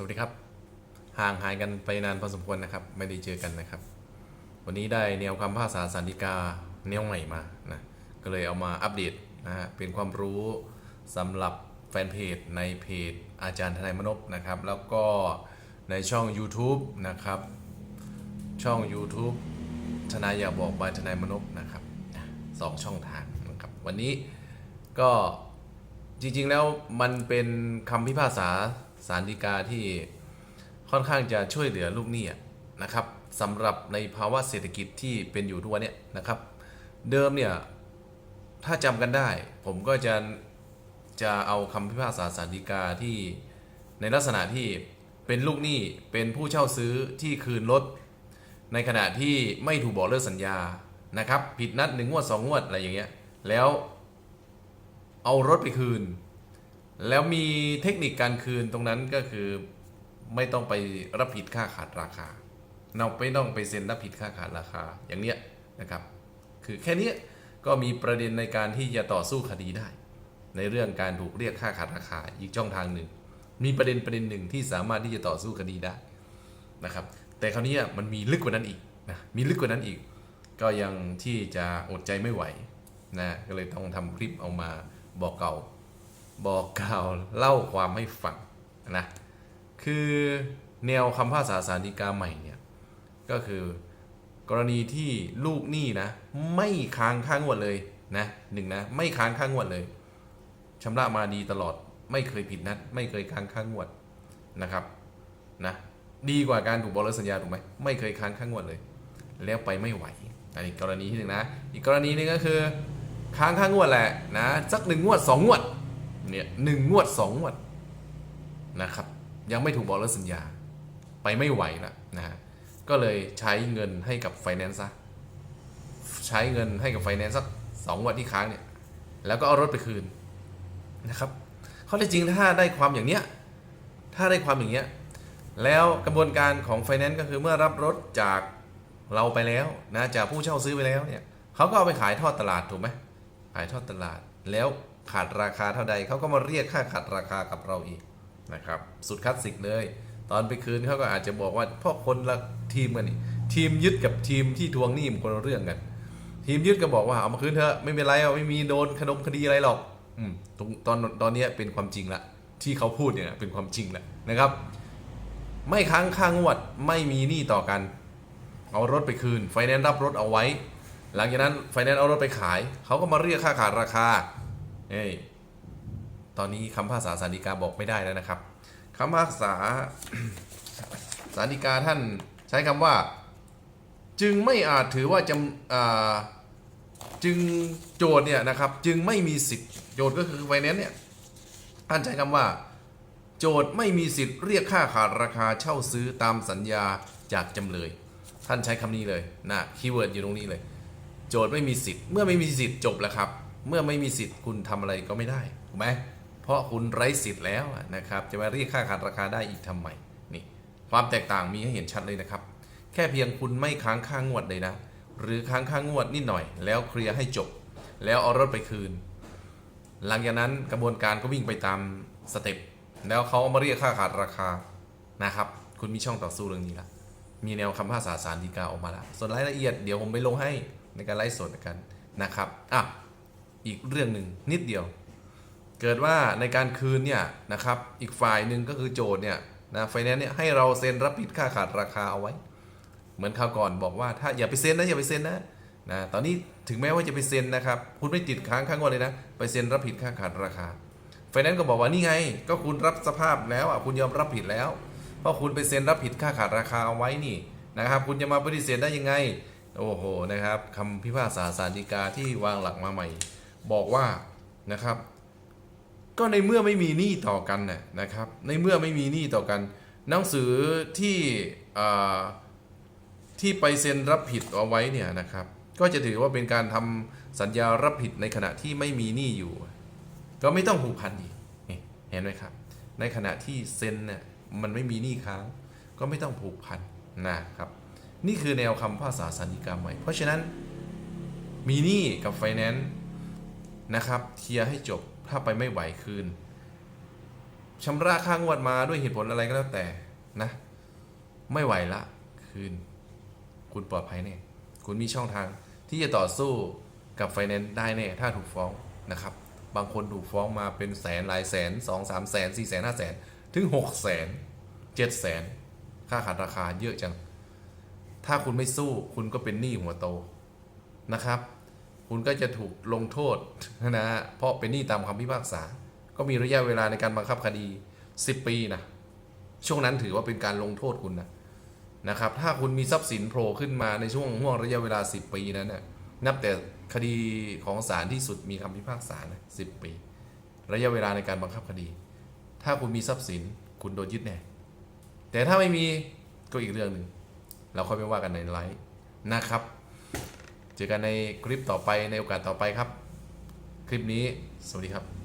สวัสดีครับ ห่างหายกันไปนานพอสมควรนะครับ ไม่ได้เจอกันนะครับ วันนี้ได้แนวคำภาษาสันติกาแนวใหม่มานะก็เลยเอามาอัปเดตนะฮะเป็นความรู้สำหรับแฟนเพจในเพจอาจารย์ทนายมนพนะครับ แล้วก็ในช่อง YouTube นะครับ ช่อง YouTube ทนายอยากบอกบายทนายมนพนะครับสองช่องทางนะครับ วันนี้ก็จริงๆแล้วมันเป็นคำพิพากษา สารดีกาที่ค่อนข้างจะช่วยเหลือลูกหนี้นะครับสำหรับในภาวะเศรษฐกิจที่เป็นอยู่ทุกวันเนี้ยนะครับ เดิมเนี่ยถ้าจำกันได้ ผมก็จะจะเอาคำพิพากษาสารดีกาที่ในลักษณะที่เป็นลูกหนี้เป็นผู้เช่าซื้อที่คืนรถในขณะที่ไม่ถูกบอกเลิกสัญญานะครับ ผิดนัดหนึ่งงวดสองงวดอะไรอย่างเงี้ยแล้วเอารถไปคืน แล้วมีเทคนิคการคืนตรงนั้นก็คือไม่ต้องไปรับผิดค่าขาดราคา เราไม่ต้องไปเซ็นรับผิดค่าขาดราคาอย่างเนี้ยนะครับ คือแค่นี้ก็มีประเด็นในการที่จะต่อสู้คดีได้ ในเรื่องการถูกเรียกค่าขาดราคาอีกช่องทางหนึ่ง มีประเด็นประเด็นหนึ่งที่สามารถที่จะต่อสู้คดีได้นะครับ แต่คราวนี้มันมีลึกกว่านั้นอีกนะมีลึกกว่านั้นอีก ก็ยังที่จะอดใจไม่ไหวนะก็เลยต้องทำคลิปเอามาบอกเก่า บอกกล่าวเล่าความให้ฟังนะคือแนวคำภาษาสารดีกาใหม่เนี่ยก็คือกรณีที่ลูกหนี้นะไม่ค้างค่างวดเลยนะหนึ่งนะไม่ค้างค่างวดเลยชำระมาดีตลอดไม่เคยผิดนัด ไม่เคยค้างค่างวดนะครับนะดีกว่าการถูกบอกเลิกสัญญาถูกไหมไม่เคยค้างค่างวดเลย แล้วไปไม่ไหวอันนี้กรณีที่หนึ่งนะอีกกรณีนึงก็คือ ค้างค่างวดแหละนะสักหนึ่งงวดสองงวด เนี่ยหนึ่งงวดสองงวดนะครับ ยังไม่ถูกบอกเลิกสัญญาไปไม่ไหวละนะฮะก็เลยใช้เงินให้กับไฟแนนซ์ซะใช้เงินให้กับไฟแนนซ์สักสองวันที่ค้างเนี่ย แล้วก็เอารถไปคืนนะครับข้อท็จจริงถ้าได้ความอย่างเนี้ยถ้าได้ความอย่างเนี้ยแล้วกระบวนการของไฟแนนซ์ก็คือเมื่อรับรถจากเราไปแล้วนะจากผู้เช่าซื้อไปแล้วเนี่ยเขาก็เอาไปขายทอดตลาดถูกไหมายทอดตลาด แล้วขาดราคาเท่าใดเขาก็มาเรียกค่าขาดราคากับเราอีกนะครับ สุดคลาสสิกเลย ตอนไปคืนเขาก็อาจจะบอกว่าเพราะคนละทีมกันนี่ทีมยึดกับทีมที่ทวงหนี้มันคนละเรื่องกัน ทีมยึดก็บอกว่าเอามาคืนเถอะไม่เป็นไรเอาไม่มีโดนขนมคดีอะไรหรอกอืมตรงตอนตอนนี้เป็นความจริงละที่เขาพูดเนี่ยเป็นความจริงละนะครับ ไม่ค้างค่างวดไม่มีหนี้ต่อกัน เอารถไปคืนไฟแนนซ์รับรถเอาไว้ หลังจากนั้นไฟแนนซ์เอารถไปขาย เขาก็มาเรียกค่าขาดราคาเอ้ยตอนนี้คำพากษาสารดีกาบอกไม่ได้แล้วนะครับคำพากษาสารดีกาท่านใช้คำว่า จึงไม่อาจถือว่าจำจึงโจทย์เนี่ยนะครับ จึงไม่มีสิทธิ์โจทย์ก็คือไฟแนนซ์เนี่ยท่านใช้คำว่า โจทย์ไม่มีสิทธิ์เรียกค่าขาดราคาเช่าซื้อตามสัญญาจากจำเลย ท่านใช้คำนี้เลยนะคีย์เวิร์ดอยู่ตรงนี้เลย โจทย์ไม่มีสิทธิ์ เมื่อไม่มีสิทธิ์จบแล้วครับ เมื่อไม่มีสิทธิ์คุณทำอะไรก็ไม่ได้ถูกไหมเพราะคุณไร้สิทธิ์แล้วนะครับ จะมาเรียกค่าขาดราคาได้อีกทำไมนี่ความแตกต่างมีให้เห็นชัดเลยนะครับ แค่เพียงคุณไม่ค้างค่างวดเลยนะ หรือค้างค่างวดนิดหน่อย แล้วเคลียร์ให้จบ แล้วเอารถไปคืน หลังจากนั้นกระบวนการก็วิ่งไปตามสเต็ปแล้วเขาเอามาเรียกค่าขาดราคานะครับ คุณมีช่องต่อสู้เรื่องนี้ละมีแนวคำพิพากษาสารดีกาออกมาแล้วส่วนรายละเอียดเดี๋ยวผมไปลงให้ ในการไลฟ์สดกันนะครับอะอีกเรื่องหนึ่งนิดเดียว เกิดว่าในการคืนเนี่ยนะครับอีกฝ่ายหนึ่งก็คือโจทย์เนี่ยนะไฟแนนซ์เนี่ยให้เราเซ็นรับผิดค่าขาดราคาเอาไว้ เหมือนคราวก่อนบอกว่าถ้าอย่าไปเซ็นนะอย่าไปเซ็นนะนะตอนนี้ถึงแม้ว่าจะไปเซ็นนะครับคุณไม่ติดค้างข้างวดเลยนะไปเซ็นรับผิดค่าขาดราคาไฟแนนซ์ก็บอกว่านี่ไง ก็คุณรับสภาพแล้วอะคุณยอมรับผิดแล้ว เพราะคุณไปเซ็นรับผิดค่าขาดราคาเอาไว้นี่นะครับ คุณจะมาปฏิเสธได้ยังไง โอ้โหนะครับคำพิพากษาสารดีกาที่วางหลักมาใหม่ บอกว่านะครับ ก็ในเมื่อไม่มีหนี้ต่อกันน่ะนะครับ ในเมื่อไม่มีหนี้ต่อกัน หนังสือที่ที่ไปเซ็นรับผิดเอาไว้เนี่ยนะครับ ก็จะถือว่าเป็นการทำสัญญารับผิดในขณะที่ไม่มีหนี้อยู่ ก็ไม่ต้องผูกพันอีกเห็นไหมครับ ในขณะที่เซ็นเนี่ยมันไม่มีหนี้ค้าง ก็ไม่ต้องผูกพันนะครับ นี่คือแนวคำภาษาสันติกรรมใหม่ เพราะฉะนั้นมีหนี้กับไฟแนนซ์นะครับเคลียร์ให้จบถ้าไปไม่ไหวคืนชำระค่างวดมาด้วยเหตุผลอะไรก็แล้วแต่นะ ไม่ไหวละคืน คุณปลอดภัยแน่คุณมีช่องทางที่จะต่อสู้กับไฟแนนซ์ได้แน่ถ้าถูกฟ้องนะครับ บางคนถูกฟ้องมาเป็นแสนหลายแสนสองสามแสนสี่แสนห้าแสนถึงหกแสนเจ็ดแสนค่าขาดราคาเยอะจัง ถ้าคุณไม่สู้คุณก็เป็นหนี้หัวโตนะครับ คุณก็จะถูกลงโทษนะฮะเพราะเป็นหนี้ตามคำพิพากษา ก็มีระยะเวลาในการบังคับคดี 10 ปีนะช่วงนั้นถือว่าเป็นการลงโทษคุณนะนะครับ ถ้าคุณมีทรัพย์สินโผล่ขึ้นมาในช่วงห่วงระยะเวลา 10 ปีนั้นนะนับแต่คดีของศาลที่สุดมีคำพิพากษานะ10ปี ระยะเวลาในการบังคับคดี ถ้าคุณมีทรัพย์สินคุณโดนยึดแน่แต่ถ้าไม่มีก็อีกเรื่องหนึ่ง เราค่อยไปว่ากันในไลฟ์นะครับ เจอกันในคลิปต่อไปในโอกาสต่อไปครับ คลิปนี้สวัสดีครับ